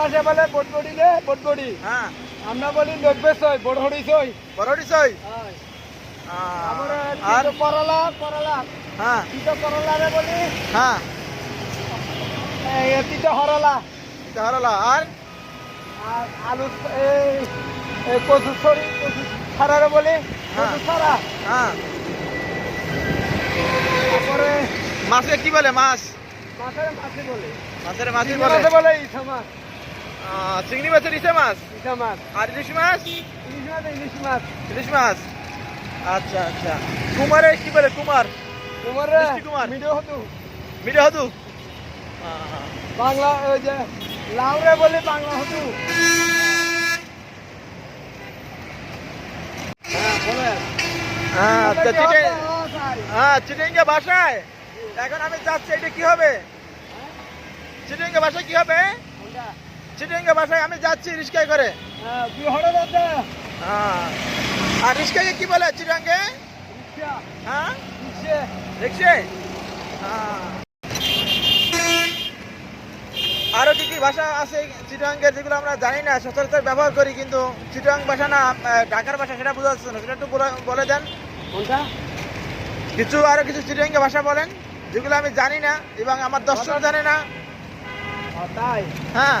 ভাষা বলে বটবড়ি রে বটবড়ি হ্যাঁ। আমরা বলি নব্বে ছয় বড়হড়ি ছয়। বড়ডি সই আর? তিতো করলা করলা। হ্যাঁ। তিতো করলা রে বলি। হ্যাঁ। তিতো হরলা। এটা হারালা। আর? আর আলু এই এই কচু ছড়ি কচু ছাড়ারে বলি। কচু হ্যাঁ। ছাড়া। হ্যাঁ। তারপরে মাছে কি বলে মাছ মাছের মাছি বলে। মাছের মাছি বলে। বলে ইসা মাছ চিংড়ি মাছের ইসে মাছ? ইসা মাছ। আর ইলিশ মাছ? ইলিশ মাছ ইলিশ মাছ। ইলিশ মাছ? আচ্ছা আচ্ছা। কুমারে কি বলে? কুমার। কুমার। মিডিও হতো হদু বাংলা ওই যে লাউরে বলে বাংলা হতো হ্যাঁ হ্যাঁ হ্যাঁ এখন আমি যাচ্ছি এটা কি হবে? চিটেঙ্গা ভাষায় কি হবে? চিটেঙ্গা ভাষায় আমি যাচ্ছি রিস্কায় করে। হ্যাঁ হ্যাঁ। আর রিস্কাকে কি বলে চিটাঙ্গে? হ্যাঁ? রিক্সা। হ্যাঁ। আরও কি কি ভাষা আছে চিটাঙ্গের যেগুলো আমরা জানি না সচরাচর ব্যবহার করি কিন্তু চিটাং ভাষা না ঢাকার ভাষা সেটা বোঝা যাচ্ছে না সেটা একটু বলে- দেন। কোনটা? কিছু আরও কিছু চিটাঙ্গে ভাষা বলেন যেগুলো আমি জানি না এবং আমার দর্শক জানে না। তাই। হ্যাঁ।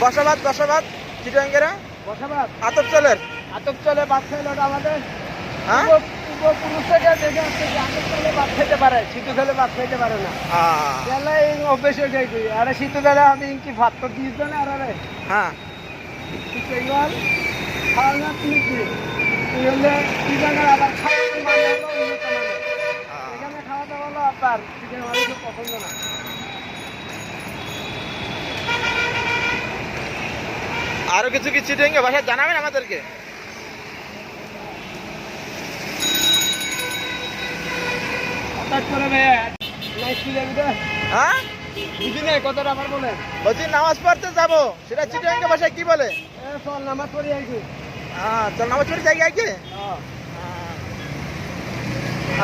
বসবাদ বসাবাদ চিটাঙ্গেরা? বসাবাদ। আতপ চলের? আতপ চলে বাদ খাইল আমাদের। হ্যাঁ? পূর্ব- পূর্বপুরুষ থেকে দেখে আসছে যে বাদ খাইতে পারে বাদ খাইতে পারে না। এই অভ্যেস হয়ে যায় তুই আরে শীত বেলা আমি কি ভাত তো দিস না আর আরে। হ্যাঁ। খাওয়া না কি? তুই হলে আবার খাওয়া এখানে খাওয়া দাওয়া হলো আপনার চিকেন পছন্দ না। আরও কিছু কি চিটাঙ্গে ভাষা জানাবেন আমাদেরকে। হ্যাঁ? বলছি নামাজ পড়তে যাব। সেটা চিটাঙ্গে ভাষায় কি বলে? চল নামাজ পড়ি হ্যাঁ চল নামাজ পড়ে যাই আগে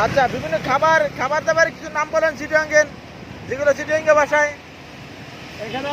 আচ্ছা বিভিন্ন খাবার খাবার দাবার কিছু নাম বলেন চিটাঙ্গের যেগুলো চিটাঙ্গে ভাষায়। এখানে